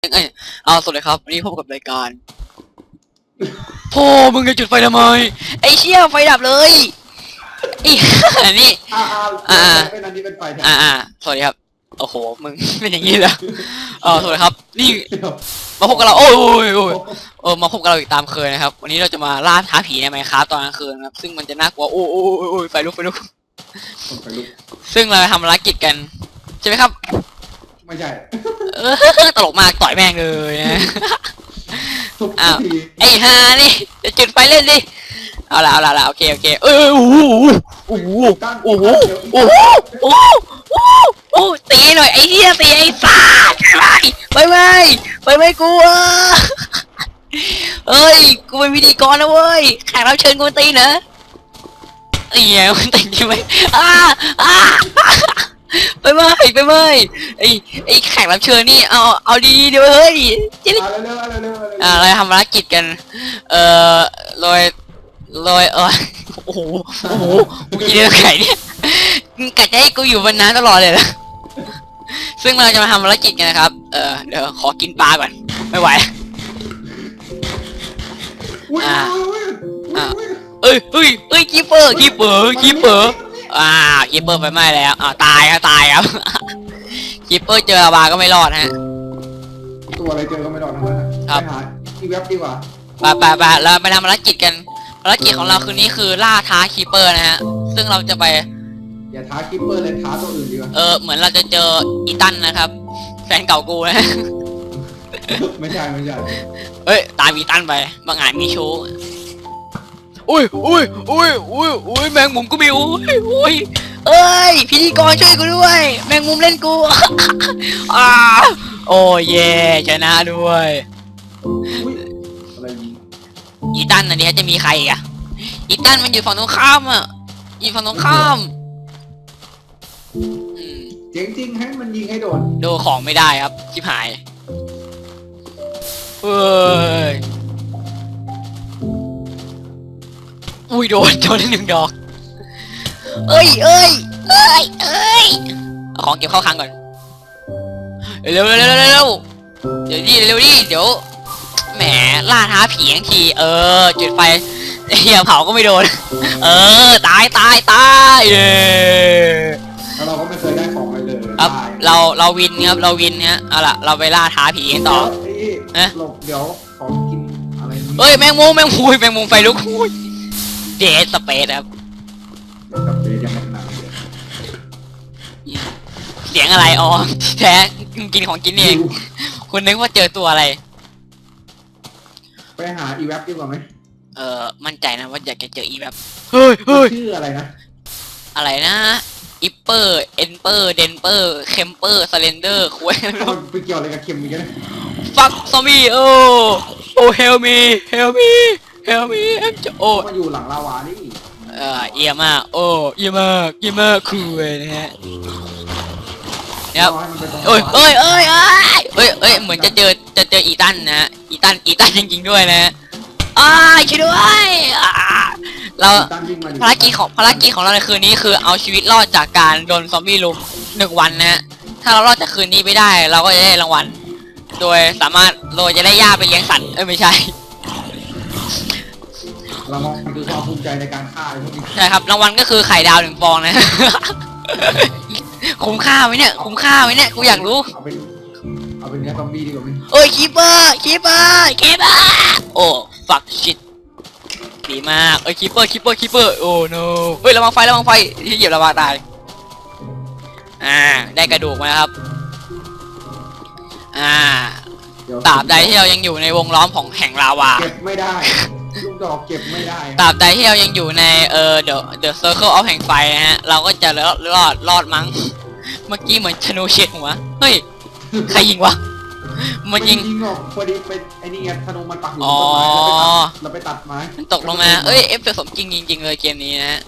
เอ้ยเอาสวัสดีครับวันนี้พบกับรายการพ่อมึงจะจุดไฟทำไม ไอ้เชี่ยไฟดับเลยไอ้ห่านี่ อ่าอ่าอ่า เป็นอันนี้เป็นไฟแทนอ่าอ่าสวัสดีครับ โอ้โห มึง เป็นอย่างนี้เหรอเออสวัสดีครับ นี่เดี๋ยวมาพบกับเรา โอ้ยโอ้ยโอ้ยเออ มาพบกับเราอีกตามเคยนะครับ วันนี้เราจะมาล่าท้าผีในไมค์ครับตอนกลางคืนนะครับ ซึ่งมันจะน่ากลัว โอ้ยโอ้ยโอ้ยโอ้ยไฟลุกไฟลุก ผมไปลุกซึ่งเราจะทำภารกิจกัน ใช่ไหมครับ ไม่ใช่ เออตลกมากต่อยแม่งเลยนะทุกอ้าวทีไอ้ห่านี่จะจุดไฟเล่นดิเอาละเอาละเอาละโอเคโอเคเออโอ้โหโอ้โหตั้งโอ้โหเดี๋ยวโอ้โหโอ้โหโอ้โหโอ้โหตีหน่อยไอ้เหี้ยตีไอ้สัตว์ไปไปไปไปไม่กลัวเอ้ยกูเป็นพิธีกรนะเว้ยแขกรับเชิญกูมาตีนะไอ้เหี้ยมันตีใช่ไหมอ้าอ้า ไปไหมไปไหมไอ้ไอ้แขกรับเชิญนี่เอาเอาดีๆเดี๋ยวเฮ้ยจะเอาเร็วๆเร็วๆเร็วๆอ่าเราทำภารกิจกัน เอ่อโรยโรยเออโอ้โหโอ้โหกูกินเรื่องไข่เนี่ยมึงกัดจะให้กูอยู่บนน้ำตลอดเลยนะซึ่งเราจะมาทำภารกิจกันนะครับ เออเดี๋ยวขอกินปลาก่อนไม่ไหว อุ้ยอ่า อุ้ยอ่าอุ้ย เอ้ยเอ้ยเอ้ยคีเปอร์คีเปอร์คีเปอร์ อ่าคีเปอร์ไปไหม้แล้วอ่าตายครับตายครับคีเปอร์เจออาบาก็ไม่รอดฮะ ตัวอะไรเจอก็ไม่รอดทั้งนั้นอะครับไปหาอีเว็บดีกว่าไปไปไปเราไปทำภารกิจกันภารกิจของเราคืนนี้คือล่าท้าคีเปอร์นะฮะ ซึ่งเราจะไป อย่าท้าคิปเปอร์เลยท้าตัวอื่นดีกว่าเออ เหมือนเราจะเจออีตันนะครับ แฟนเก่ากูนะ ไม่ใช่ไม่ใช่เฮ้ย ตามอีตันไปบางอาจมีชู้ อุ้ยอุ้ยอุ้ยอุ้ยอุ้ยแมงมุมก็มีอุ้ยอุ้ยเอ้ยพิธีกรช่วยกูด้วย แมงมุมเล่นกูอ่าโอ้เย่ชนะด้วยอุ้ยอะไรยิงอีตันอันนี้จะมีใครอีกอะอีตันมันอยู่ฝั่งตรงข้ามอะอยู่ฝั่งตรงข้ามอืมเจ๋งจริงให้มันยิงให้โดนดูของไม่ได้ครับชิบหายเฮ้ย อุ้ยโดนโดนได้หนึ่งดอก เอ้ยเอ้ยเอ้ยเอ้ยเอาของเก็บเข้าคลังก่อนเร็วเร็วเร็วเร็วเร็วเดี๋ยวดิเร็วดิเดี๋ยวแหมล่าท้าผีทั้งทีเออ จุดไฟเฮียเผาก็ไม่โดน เออ ตายตายตายเย้แล้วเราก็ไม่เคยได้ของอะไรเลยครับตายเราเราวินครับเราวินฮะเอาล่ะเราไปล่าท้าผีกันต่อเอ้ยเอ๊ะหลบเดี๋ยวขอกินอะไรนี้เอ้ยแมงมุมแมงมุมแมงมุมไฟลุกอุ้ย เดสสเปซครับกับเบสยังไม่ขนาดเลยเสียงอะไรอ๋อแท้กินของกินเองคุณนึกว่าเจอตัวอะไร ไปหาอีเว็บดีกว่าไหมเออมั่นใจนะว่าอยากจะเจออีแบบเฮ้ยเฮ้ยชื่ออะไรนะ อะไรนะอิปเปอร์เอนเปอร์เดนเปอร์เคมเปอร์สเลนเดอร์คุยมันไปเกี่ยวอะไรกับเข็มอีกนะฟักซอมบี้โอ้โอ้เฮลมีเฮลมี เฮลมีเอ็มจะโอ้มาอยู่หลังลาวานี่เออเยี่ยมมากโอ้เยี่ยมมากเยี่ยมมากคุยนะฮะเนี่ยครับโอ้ยเอ้ยเอ้ยเอ้ยเอ้ยเอ้ยเหมือนจะเจอจะเจออีตันนะฮะอีตันอีตันจริงๆด้วยนะฮะอ้ายช่วยด้วยเราภารกิจของภารกิจของเราในคืนนี้คือเอาชีวิตรอดจากการโดนซอมบี้ลุมหนึ่งวันนะฮะถ้าเรารอดจากคืนนี้ไปได้ เราก็จะได้รางวัล โดยสามารถโดยจะได้ย่าไปเลี้ยงสัตว์เอ้ยไม่ใช่ รามองคือความภูมิใจในการฆ่าไอ้พวกนี้ใช่ครับ รางวัลก็คือไข่ดาวหนึ่งฟองนะ คุ้มค่าไหมเนี่ย คุ้มค่าไหมเนี่ยกูอยากรู้ เอาเป็นเอาเป็นเนื้อซอมบี้ดีกว่าไหมโอ้ยคีเปอร์คีเปอร์คีเปอร์โอ้ fuck shit ดีมากเอ้ยคีเปอร์คีเปอร์คีเปอร์โอ้ no เฮ้ยระวังไฟระวังไฟที่เหยียบระวังตายอ่าได้กระดูกมาแล้วครับ อ่าเดี๋ยวตราบใดที่เรายังอยู่ในวงล้อมของแห่งลาวา เก็บไม่ได้ลูก ดอกเก็บไม่ได้ตราบใดที่เรายังอยู่ในเอ่อ the the circle of แห่งไฟนะฮะ เราก็จะรอดรอดรอดมั้ง เมื่อกี้เหมือนชนูเฉียดหัว เฮ้ย ใครยิงวะ มันยิง ยิงออกพอดีไปไอ้นี่ไงธนูมันปักอยู่อ๋บอนต้นไม้เราไปตัดไม้มันตกลงมา เอ้ย เอฟเฟกต์สมจริงจริงๆเลยเกมนี้นะฮะ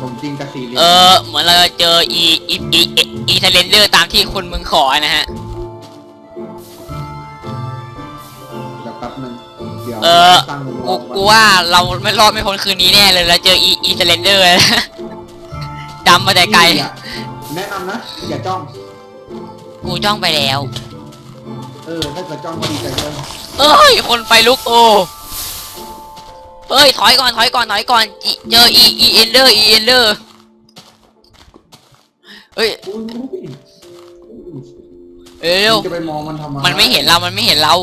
ผมจริงกับสีเหลี่ยมเออ เหมือนเราจะเจออีอีอีอีอีเทเลนเดอร์ตามที่คุณมึงขอนะฮะ เดี๋ยวเออสร้างวงกูล้อมกูว่าเราไม่รอดไม่พ้นคืนนี้แน่เลยเราเจออีอีเทเลนเดอร์นะดำมาแต่ไกล แนะนำนะ อย่าจ้อง กูจ้องไปแล้วอเออ ถ้าเกิดจ้องพอดีใจเกินเอ้ย คนไฟลุกโอ้เฮ้ย ถอยก่อน ถอยก่อน ถอยก่อนจิเจออีอีเอนเดอร์อีเอนเดอร์เฮ้ยอุ้ยเร็ว จะไปมองมันทำไมๆมันไม่เห็นเรา มันไม่เห็นเรา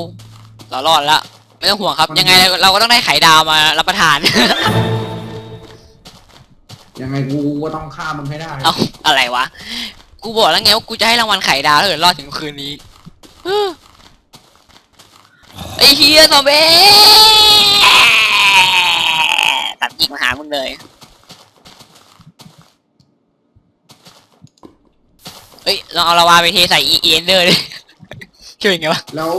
เรารอดละ ไม่ต้องห่วงครับ ยังไงเราก็ต้องได้ไข่ดาวมารับประทาน ยังไงกูก็ต้องฆ่ามันให้ได้เอาอะไรวะ กูบอกแล้วไงว่ากูจะให้รางวัลไข่ดาวถ้าเกิดรอดถึงคืนนี้เฮ้อไอ้เฮียซอมเบ้ตัดยิงมาหามึงเลยเฮ้ยลองเอาลาวาไปเทใส่อีเอ็นเดอร์ดิช่วยยังไงวะแล้ว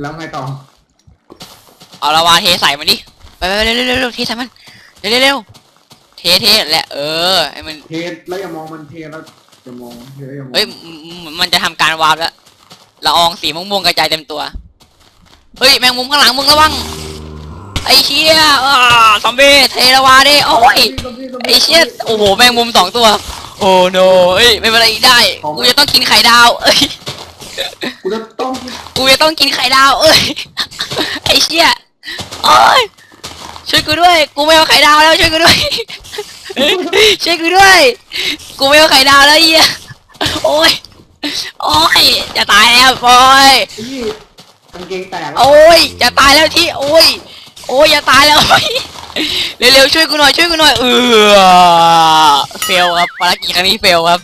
แล้วไงต่อ เอาลาวาเทใส่มันดิ ไปไปไปเร็วเร็วเร็วเร็วเทใส่มัน เร็วเร็วเร็วเทเทแหละเออให้มัน เทแล้วอย่ามองมันเทแล้วจะมองเทแล้วอย่ามองเฮ้ยมมมันจะทำการวาร์ปแล้วละอองสีม่วงๆกระจายเต็มตัว เฮ้ยแมงมุมข้างหลังมึงระวัง ไอ้เชี่ยอ่าซอมบี้เทระวาดิโอ้ยไอ้เชี่ยโอ้โหแมงมุมสองตัว โอ้โนเอ้ยไม่เป็นไรได้กูจะต้องกินไข่ดาวเอ้ย กูจะต้องกินกูจะต้องกินไข่ดาวเอ้ยไอ้เชี่ยโอ้ยช่วยกูด้วย กูไม่เอาไข่ดาวแล้วช่วยกูด้วย ช่วยกูด้วย กูไม่เอาไข่ดาวแล้วไอ้เหี้ยโอ้ยโอ้ยจะตายแล้วบอยนี่กางเกงแตกแล้วโอ้ยจะตายแล้วที่โอ้ยโอ้ยอย่าตายแล้วเร็วๆช่วยกูหน่อยช่วยกูหน่อยเออเฟลครับภารกิจครั้งนี้เฟลครับ